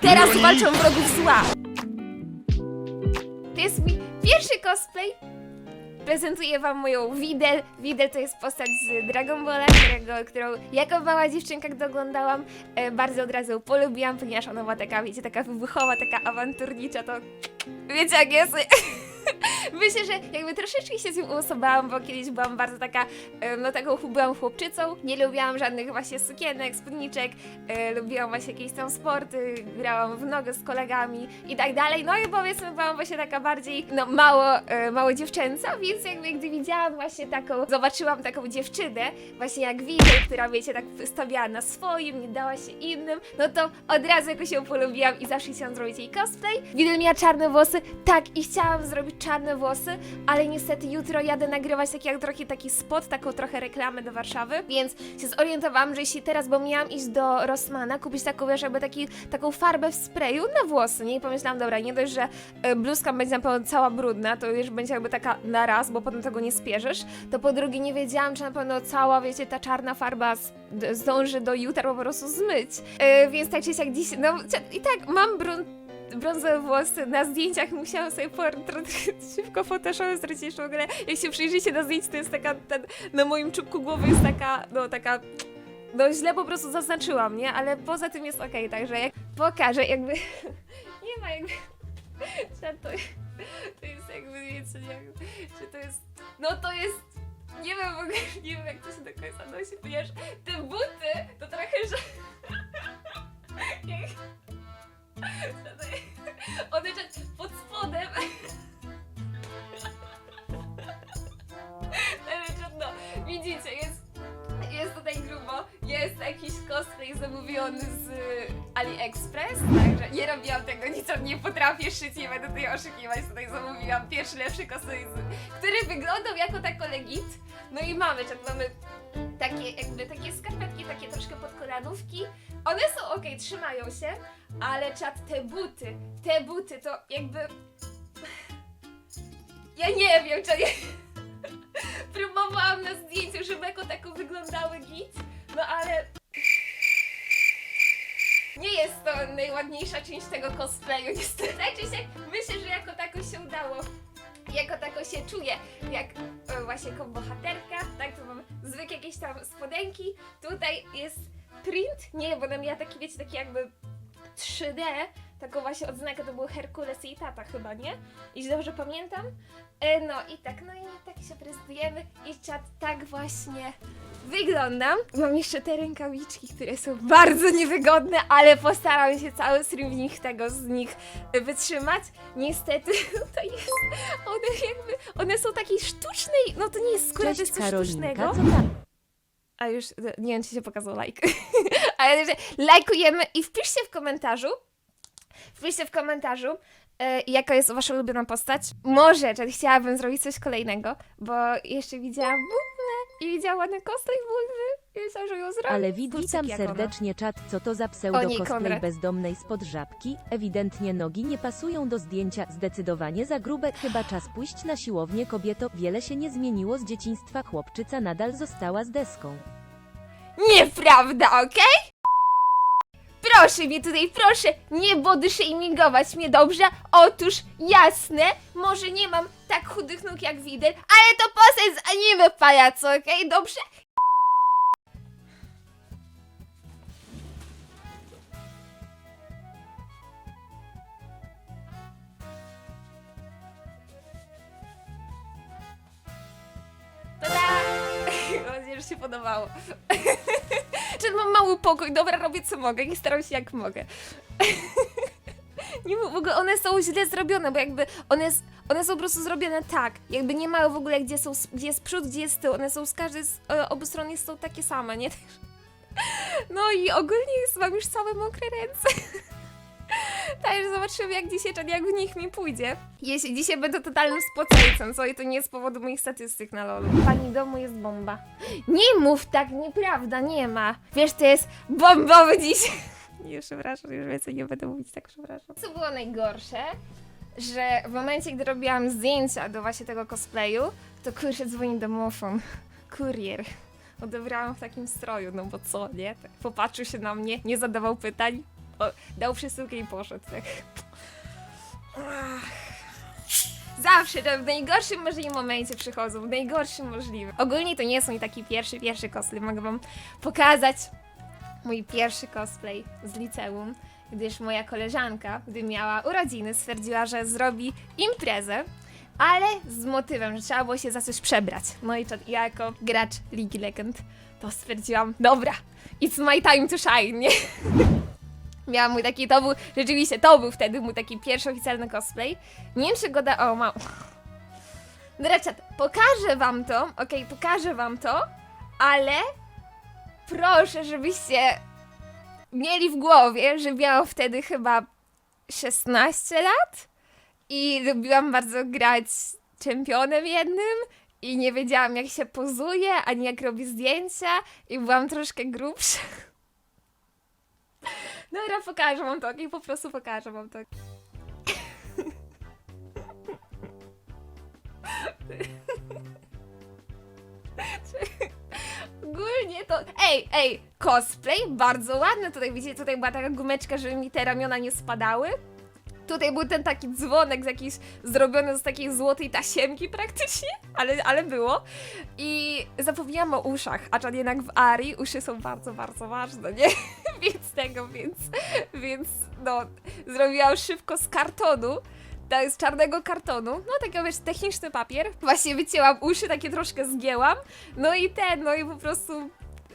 Teraz walczą wrogów zła. To jest mój pierwszy cosplay. Prezentuję wam moją Widel. Widel to jest postać z Dragon Balla, którego, którą jako mała dziewczynka, gdy oglądałam, e, bardzo od razu polubiłam, ponieważ ona była taka, wiecie, taka wybuchowa, taka awanturnicza, to wiecie jak jest. Myślę, że jakby troszeczkę się z nią uosobałam, bo kiedyś byłam bardzo taka, no taką byłam chłopczycą, nie lubiłam żadnych właśnie sukienek, spódniczek, e, lubiłam właśnie jakieś tam sporty, grałam w nogę z kolegami i tak dalej, no i powiedzmy byłam właśnie taka bardziej, no mało, e, mało dziewczęca, więc jakby gdy widziałam właśnie taką, zobaczyłam taką dziewczynę, właśnie jak widzę, która wiecie, tak stawiała na swoim, nie dała się innym, no to od razu jakoś ją polubiłam i zawsze chciałam zrobić jej cosplay. Widel miała czarne włosy, tak i chciałam zrobić czarne włosy, ale niestety jutro jadę nagrywać taki jak trochę taki spot, taką trochę reklamę do Warszawy, więc się zorientowałam, że jeśli teraz, bo miałam iść do Rossmana, kupić taką, wiesz, jakby taki, taką farbę w sprayu na włosy, nie? I pomyślałam, dobra, nie dość, że e, bluzka będzie na pewno cała brudna, to już będzie jakby taka na raz, bo potem tego nie spierzesz, to po drugie nie wiedziałam, czy na pewno cała, wiecie, ta czarna farba zdąży do jutra po prostu zmyć, e, więc tak czy siak dziś, no i tak mam brun brązowe włosy na zdjęciach musiałam sobie portret szybko Photoshopem jeszcze w ogóle. Jak się przyjrzycie na zdjęciu, to jest taka, ten, na moim czubku głowy jest taka, no taka, no źle po prostu zaznaczyłam, nie? Ale poza tym jest okej, także jak pokażę, jakby, nie ma jakby, że to, jest jakby, wiecie, nie, czy to jest, no to jest, nie wiem w ogóle, nie wiem jak to się do końca nosi, ponieważ te buty, nie potrafię szyć, nie będę tutaj oszukiwać. Tutaj zamówiłam pierwszy lepszy z, który wyglądał jako tako legit. No i mamy, czy mamy takie jakby takie skarpetki, takie troszkę pod kolanówki. One są ok, trzymają się, ale czat te buty, te buty to jakby. Ja nie wiem, czy to najładniejsza część tego cosplayu, niestety. Tak czy myślę, że jako tako się udało. Jako tako się czuję, jak e, właśnie jako bohaterka, tak, tu mam zwykłe jakieś tam spodenki, tutaj jest print, nie, bo ona miała taki, wiecie, taki jakby 3D, taką właśnie odznakę, to był Herkules i tata chyba, nie? Jeśli dobrze pamiętam. E, no i tak, no i tak się prezentujemy i czat tak właśnie wyglądam. Mam jeszcze te rękawiczki, które są bardzo niewygodne, ale postaram się cały stream w nich tego, z nich wytrzymać. Niestety, to jest, one jakby, one są takiej sztucznej, no to nie jest skóra, to Cześć jest coś Karolinka, sztucznego. co tam? A już, nie wiem, czy się pokazał like. Ale że lajkujemy i wpiszcie w komentarzu, wpiszcie w komentarzu, e, jaka jest wasza ulubiona postać. Może, czy chciałabym zrobić coś kolejnego, bo jeszcze widziałam Bulwę i widziałam ładny cosplay Bulwy i myślałam, że ją zrobię. Ale wid, witam jak ona. serdecznie czat, co to za pseudo nie, cosplay Konrad. bezdomnej spod żabki? Ewidentnie nogi nie pasują do zdjęcia, zdecydowanie za grube, chyba czas pójść na siłownię kobieto, wiele się nie zmieniło z dzieciństwa, chłopczyca nadal została z deską. Nieprawda, okej? Proszę mnie tutaj, proszę, nie body shamingować mnie, dobrze? Otóż, jasne, może nie mam tak chudych nóg jak Widel, ale to postać z anime pajaco, okej, dobrze? Tada! Mam nadzieję, że się podobało. Czy mam mały pokój, dobra, robię co mogę i staram się jak mogę. Nie, w ogóle one są źle zrobione, bo jakby one, one są po prostu zrobione tak, jakby nie mają w ogóle gdzie, są, gdzie jest przód, gdzie jest tył, one są z każdej, z e, obu stron są takie same, nie? No i ogólnie jest, mam już całe mokre ręce. Także zobaczymy jak dzisiaj, czy jak w nich mi pójdzie. Jeśli dzisiaj będę totalnym spocejcem, co i to nie z powodu moich statystyk na lolu. Pani domu jest bomba. Nie mów tak, nieprawda, nie ma. Wiesz, to jest bombowy dziś. Nie, przepraszam, już więcej nie będę mówić, tak przepraszam. Co było najgorsze, że w momencie, gdy robiłam zdjęcia do właśnie tego cosplayu, to kurczę dzwoni domofon. Kurier. Odebrałam w takim stroju, no bo co, nie? Tak Popatrzył się na mnie, nie zadawał pytań. O, dał przesyłkę i poszedł, tak. Zawsze, to w najgorszym możliwym momencie przychodzą, w najgorszym możliwym. Ogólnie to nie są i taki pierwszy, pierwszy cosplay, mogę wam pokazać mój pierwszy cosplay z liceum, gdyż moja koleżanka, gdy miała urodziny, stwierdziła, że zrobi imprezę, ale z motywem, że trzeba było się za coś przebrać. No i to ja jako gracz League Legend to stwierdziłam, dobra, it's my time to shine, nie? Miałam mój taki, to był, rzeczywiście, to był wtedy mój taki pierwszy oficjalny cosplay. Nie wiem, czy go da, o, mam. Dobra, czat, pokażę wam to, okej, pokażę wam to, ale proszę, żebyście mieli w głowie, że miałam wtedy chyba 16 lat i lubiłam bardzo grać czempionem jednym i nie wiedziałam jak się pozuje, ani jak robi zdjęcia i byłam troszkę grubsza. Dobra, pokażę wam to, i po prostu pokażę wam to. Ogólnie to. Ej, ej, cosplay bardzo ładny. Tutaj widzicie, tutaj była taka gumeczka, żeby mi te ramiona nie spadały. Tutaj był ten taki dzwonek z jakiejś, zrobiony z takiej złotej tasiemki praktycznie, ale, ale było. I zapomniałam o uszach, a jednak w Ari uszy są bardzo, bardzo ważne, nie? więc tego, więc, więc no, zrobiłam szybko z kartonu, z czarnego kartonu, no takiego wiesz, techniczny papier. Właśnie wycięłam uszy, takie troszkę zgięłam, no i ten, no i po prostu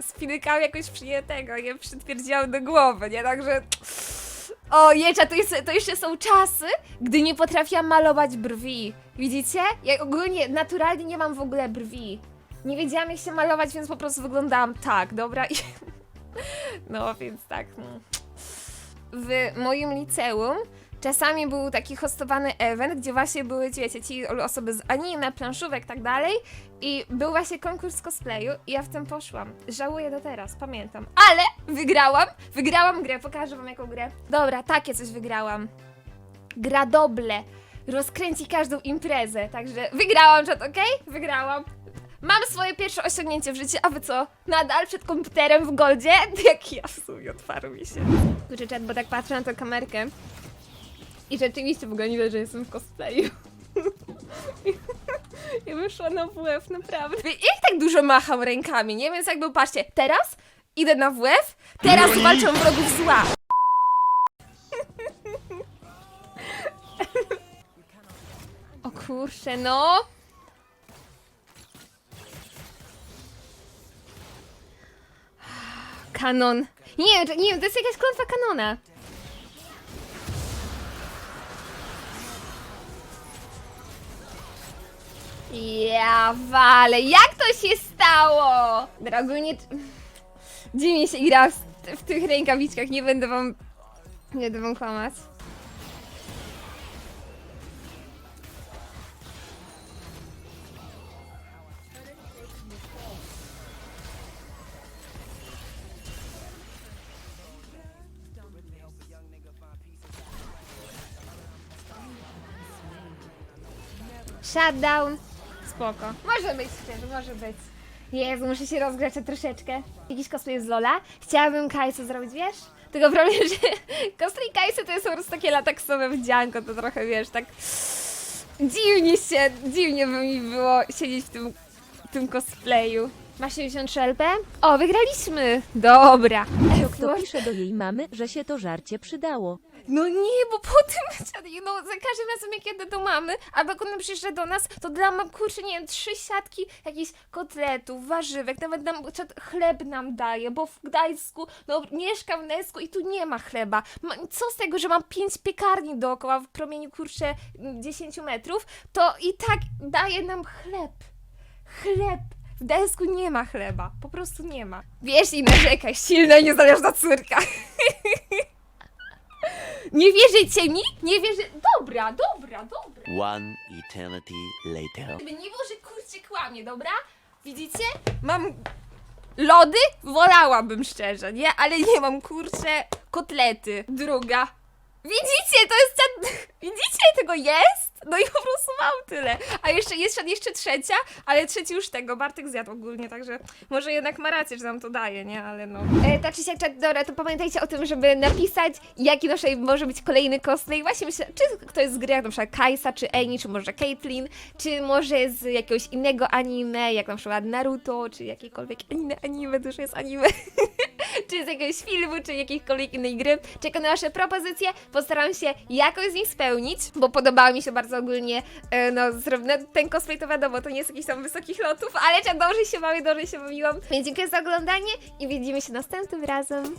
spinykałam jakoś przyjętego, nie? Przytwierdziłam do głowy, nie? Także... O, jecza, to, jest, to jeszcze są czasy, gdy nie potrafiłam malować brwi. Widzicie? Ja ogólnie naturalnie nie mam w ogóle brwi. Nie wiedziałam jak się malować, więc po prostu wyglądałam tak, dobra? I... No, więc tak. mm. W moim liceum czasami był taki hostowany event, gdzie właśnie były, wiecie, ci osoby z anime, planszówek, tak dalej. I był właśnie konkurs cosplayu i ja w tym poszłam. Żałuję do teraz, pamiętam. Ale wygrałam, wygrałam grę, pokażę wam jaką grę. Dobra, takie coś wygrałam. Gra doble. Rozkręci każdą imprezę, także wygrałam, czat, okej? Wygrałam. Mam swoje pierwsze osiągnięcie w życiu, a wy co? Nadal przed komputerem w goldzie? Jak ja w sumie otwarł mi się. Kurczę, czat, bo tak patrzę na tę kamerkę i rzeczywiście w ogóle nie wiem, że jestem w cosplayu. I wyszła na WF, naprawdę. Jak tak dużo macham rękami, nie? Więc jakby, patrzcie, teraz idę na WF, teraz walczą wrogów zła. O kurczę, no. Kanon. Nie, to- nie, to jest jakaś klątwa kanona. Ja wale, jak to się stało? T- dziwnie się gra w, w tych rękawiczkach, nie będę wam, nie będę wam kłamać. Shutdown. Spoko. Może być, szczerze, może być. Jezu, muszę się rozgrać troszeczkę. Jakiś cosplay z Lola. Chciałabym Kaisu zrobić, wiesz? Tylko problem, że cosplay Kaisu to jest po prostu takie lataksowe wdzianko, to trochę, wiesz, tak dziwnie się, dziwnie by mi było siedzieć w tym, w tym cosplayu. Ma 73 LP? O, wygraliśmy! Dobra. Pisze do jej mamy, że się to żarcie przydało. No nie, bo po tym, no za każdym razem jak jadę do mamy, albo jak ona przyjeżdża do nas, to dla mam, kurczę, nie wiem, trzy siatki jakichś kotletów, warzywek, nawet nam chleb nam daje, bo w Gdańsku, no mieszkam w Gdańsku i tu nie ma chleba. Ma, co z tego, że mam pięć piekarni dookoła w promieniu, kurczę, 10 metrów, to i tak daje nam chleb. Chleb. W Gdańsku nie ma chleba, po prostu nie ma. Wiesz i narzekaj, silna i niezależna córka. Nie wierzycie mi? Nie wierzy... Dobra, dobra, dobra. One eternity later. Gdyby nie było, że kurczę kłamie, dobra? Widzicie? Mam lody? Wolałabym szczerze, nie? Ale nie mam kurczę kotlety. Druga. Widzicie, to jest ta... Widzicie, tego jest? No i po prostu mam tyle. A jeszcze jest jeszcze trzecia, ale trzeci już tego Bartek zjadł ogólnie, także może jednak ma rację, że nam to daje, nie? Ale no. E, tak czy siak, dobra, to pamiętajcie o tym, żeby napisać, jaki naszej może być kolejny cosplay. Właśnie myślę, czy ktoś z gry, jak na przykład Kaisa, czy Amy, czy może Caitlyn, czy może z jakiegoś innego anime, jak na przykład Naruto, czy jakiekolwiek inne anime, już jest anime. czy z jakiegoś filmu, czy jakiejkolwiek innej gry. Czekam na Wasze propozycje, postaram się jakoś z nich spełnić, bo podobało mi się bardzo ogólnie, e, no, ten cosplay to wiadomo, to nie jest jakiś tam wysokich lotów, ale trzeba dobrze się bawię, dobrze się bawiłam. Więc dziękuję za oglądanie i widzimy się następnym razem.